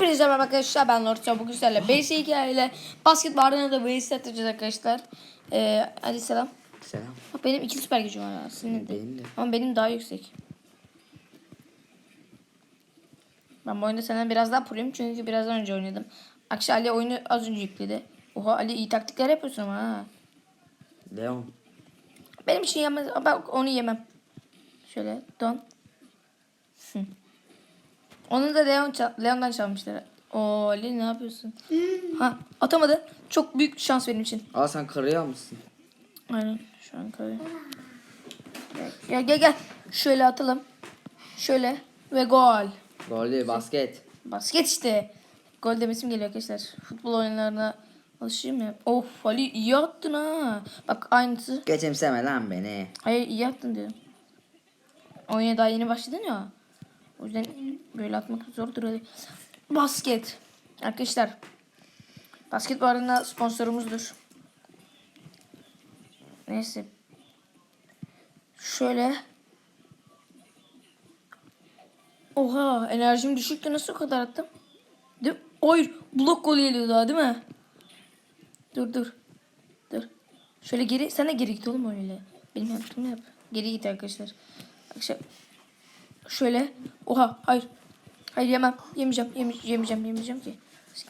Hepinize merhaba arkadaşlar ben Lord Çabuk Güzel'le BS ile basket barına da BS atacağız arkadaşlar. Ee, hadi selam. Selam. Bak benim iki süper gücüm var de. Benim de. Ama benim daha yüksek. Ben bu oyunda senden biraz daha proyum çünkü birazdan önce oynadım. Akşam Ali oyunu az önce yükledi. Oha Ali iyi taktikler yapıyorsun ama ha. Leon. Benim için yemez. Ben onu yemem. Şöyle don. Hı. Onu da Leon çal- Leon'dan çalmışlar. Oo Ali ne yapıyorsun? ha atamadı. Çok büyük şans benim için. Aa sen karayı almışsın. Aynen şu an kare. Gel gel gel. Şöyle atalım. Şöyle ve gol. Golü basket. Basket işte. Gol demesim geliyor arkadaşlar. Futbol oyunlarına alışayım ya. Of Ali iyi attın ha. Bak aynısı. Geçimseme lan beni. Hayır iyi attın diyorum. Oyuna daha yeni başladın ya. O yüzden böyle atmak zordur. öyle. Basket. Arkadaşlar. Basket bu arada sponsorumuzdur. Neyse. Şöyle. Oha enerjim düşüktü nasıl o kadar attım? Mi? Hayır blok gol geliyor daha değil mi? Dur dur. Dur. Şöyle geri sen de geri git oğlum öyle. Benim yaptığımı yap. Geri git arkadaşlar. Arkadaşlar. Şöyle. Oha hayır. Hayır yemem. Yemeyeceğim. Yeme yemeyeceğim. Yemeyeceğim ki.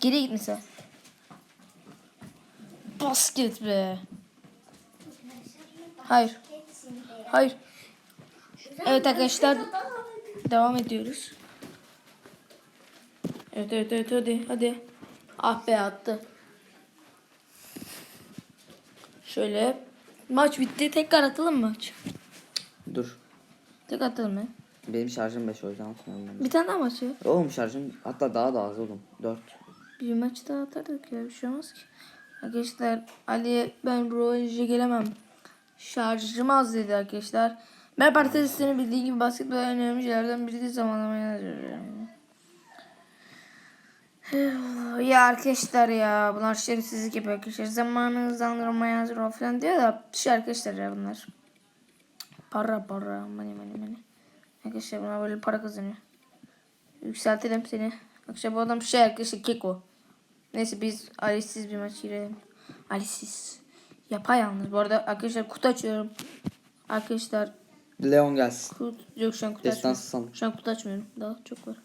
Geri git mesela. Basket be. Hayır. Hayır. Evet arkadaşlar. Devam ediyoruz. Evet evet evet hadi hadi. Ah be attı. Şöyle maç bitti. Tekrar atalım mı maç? Dur. Tekrar atalım mı? Benim şarjım 5 o yüzden atmıyorum ben. Bir tane daha maç ya. Oğlum şarjım hatta daha da az oğlum. 4. Bir maç daha atardık ya bir şey olmaz ki. Arkadaşlar Ali ben bu oyuncuya gelemem. Şarjım az dedi arkadaşlar. Ben partisinin bildiği gibi basketbol önemli şeylerden biri de zamanlamaya yazıyorum. ya arkadaşlar ya bunlar şerefsizlik yapıyor arkadaşlar. Zamanı hızlandırmaya hazır ol falan diyor da şey arkadaşlar ya bunlar. Para para money money money. Arkadaşlar bunlar böyle para kazanıyor. Yükseltelim seni. Arkadaşlar bu adam şey arkadaşlar keko. Neyse biz Alice'siz bir maç girelim. Alice'siz. Yapayalnız. Bu arada arkadaşlar kutu açıyorum. Arkadaşlar Leon gelsin. kutu yok şu an kutu Destansı açmıyorum. sandım. Şu an kutu açmıyorum. Daha çok var.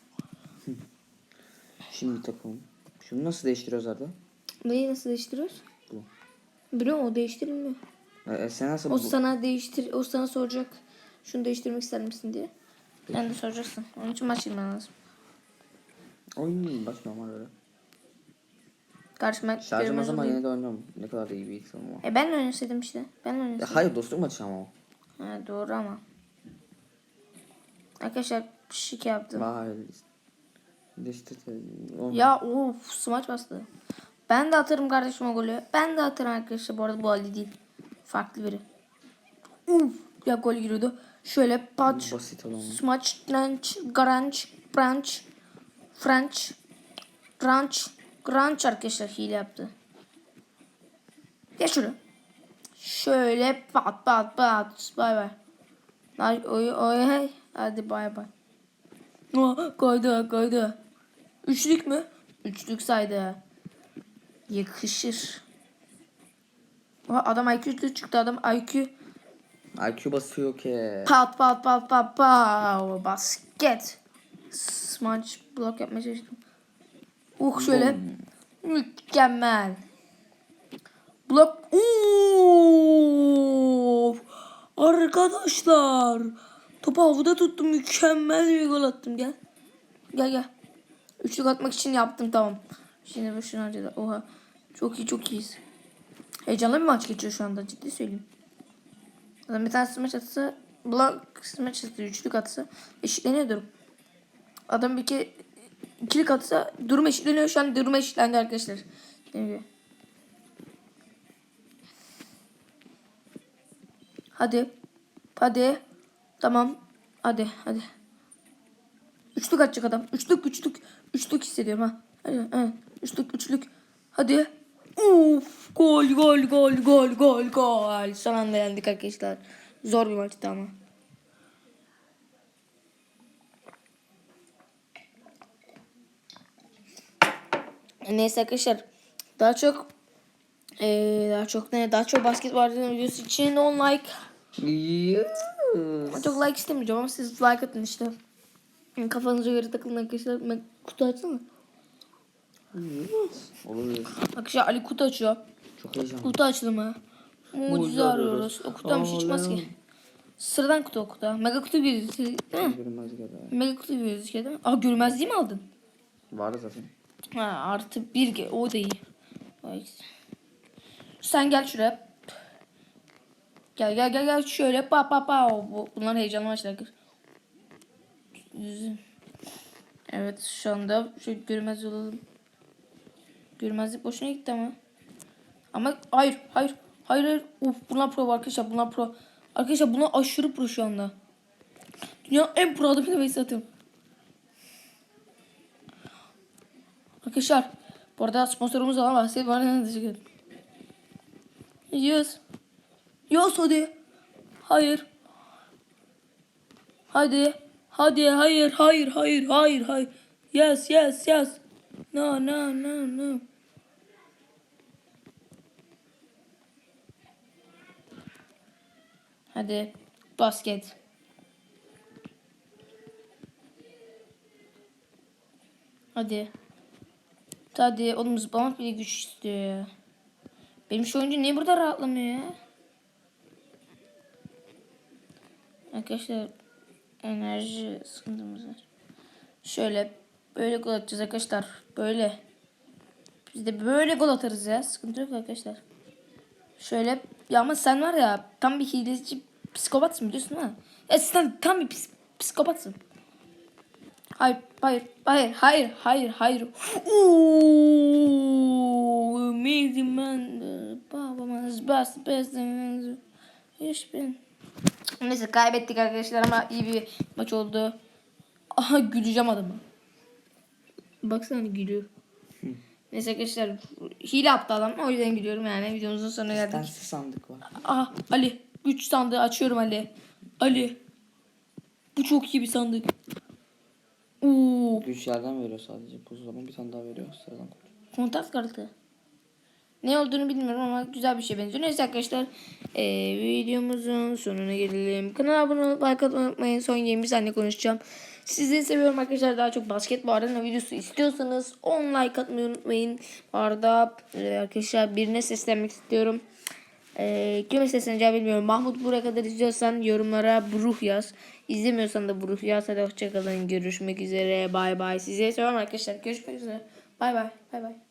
Şimdi takalım. Şunu nasıl değiştiriyoruz Arda? Neyi nasıl değiştiriyoruz? Bu. Biliyorum o değiştirilmiyor. E, sen nasıl O bu? sana değiştir o sana soracak. Şunu değiştirmek ister misin diye. Ben de soracaksın. Onun için maç girmen lazım. Oy baş normal öyle. Karşıma Şarjım ama olayım. yine de oynuyorum. Ne kadar da iyi bir insan ama. E ben de oynasaydım işte. Ben de Ya oynasaydım. hayır dostluk maçı ama o. Ha, doğru ama. Arkadaşlar şike yaptım. Vay. İşte. Ya of smaç bastı. Ben de atarım kardeşim o golü. Ben de atarım arkadaşlar. Bu arada bu Ali değil. Farklı biri. Uf ya gol giriyordu. Şöyle pat. Basit olan. Smaç, lunch, garanch, branch, French, ranch, ranch arkadaşlar hile yaptı. Geç şunu. Şöyle pat pat pat. Bay bay. Ay oy oy hey. Hadi bay bay. Oh, koydu koydu. Üçlük mü? Üçlük saydı. Yakışır. Adam IQ üçlü çıktı adam IQ. IQ basıyor ki. Pat pat pat pat pat. Basket. Smaç blok yapmaya çalıştım. Uh şöyle. Mükemmel. Blok. Uf. Arkadaşlar. Topu havada tuttum. Mükemmel bir gol attım. Gel. Gel gel. Üçlük atmak için yaptım tamam. Şimdi bu şunu harcadı. Oha. Çok iyi çok iyiyiz. Heyecanlı bir maç geçiyor şu anda ciddi söyleyeyim. Adam bir tane smaç atsa blok smaç atsa üçlük atsa eşitleniyor durum. Adam bir ke ikilik atsa durum eşitleniyor şu an durum eşitlendi arkadaşlar. Evet. Hadi. Hadi. Tamam. Hadi hadi. Üçlük atacak adam. Üçlük üçlük. Üçlük hissediyorum ha. Hadi, evet. Üçlük üçlük. Hadi. Uf, gol gol gol gol gol gol. Son anda yendik arkadaşlar. Zor bir maçtı ama. Neyse arkadaşlar daha çok eee, daha çok ne daha çok basket vardı videosu için 10 like Yes. çok like istemeyeceğim ama siz like atın işte. Kafanıza göre takılın arkadaşlar. Ben kutu açsana. Olur. Arkadaşlar Ali kutu açıyor. Çok heyecanlı. Kutu açılımı. Mucize Mucize arıyoruz. arıyoruz. O kutudan bir şey çıkmaz ki. Sıradan kutu o kutu. Mega kutu gözüküyor? Görünmez. Mega kutu gözüküyor değil mi? Aa görmezliği mi aldın? Vardı zaten. Ha artı bir o da iyi. Vay. Sen gel şuraya. Gel gel gel gel şöyle pa pa pa. Bu, bunlar heyecanlı maçlar. Evet şu anda şu görmez olalım. Görmezlik boşuna gitti ama. Ama hayır hayır hayır hayır. Uf bunlar pro arkadaşlar bunlar pro. Arkadaşlar bunlar aşırı pro şu anda. Dünya en pro adamı da atıyorum. Arkadaşlar bu arada sponsorumuz olan bahsedip bana teşekkür ederim. Yes. Yes hadi. Hayır. Hadi. Hadi hayır hayır hayır hayır hayır. Yes yes yes. No no no no. Hadi basket. Hadi. Hadi oğlum zıplamak bile güç istiyor. Benim şu oyuncu niye burada rahatlamıyor ya? Arkadaşlar enerji sıkıntımız var. Şöyle böyle gol atacağız arkadaşlar. Böyle. Biz de böyle gol atarız ya. Sıkıntı yok arkadaşlar. Şöyle ya ama sen var ya tam bir hileci psikopatsın biliyorsun ha. Ya sen tam bir pis, psikopatsın. Hayır, hayır, hayır, hayır, hayır, hayır. Ooh, amazing man. Babamız best best. Hiç ben. Neyse kaybettik arkadaşlar ama iyi bir maç oldu. Aha güleceğim adamı. Baksana gülüyor. Neyse arkadaşlar hile yaptı adam o yüzden gülüyorum yani videomuzun sonuna geldik. Densiz sandık var. Aha Ali güç sandığı açıyorum Ali. Ali. Bu çok iyi bir sandık. Oo, Güç yerden veriyor sadece. Buzdolabı bir tane daha veriyor. Sıradan koy. kontak kartı. Ne olduğunu bilmiyorum ama güzel bir şey benziyor. Neyse arkadaşlar eee, videomuzun sonuna gelelim. Kanala abone olup like atmayı unutmayın. Son 20 saniye konuşacağım. Sizleri seviyorum arkadaşlar. Daha çok basketbol arena videosu istiyorsanız 10 like atmayı unutmayın. Bu arada eee, arkadaşlar birine seslenmek istiyorum. Eee kime sesleneceğimi bilmiyorum. Mahmut buraya kadar izliyorsan yorumlara Bruh yaz. İzlemiyorsan da Bruh yaz. Hadi hoşçakalın. Görüşmek üzere. Bay bay. Sizi seviyorum arkadaşlar. Görüşmek üzere. Bay bay. Bay bay.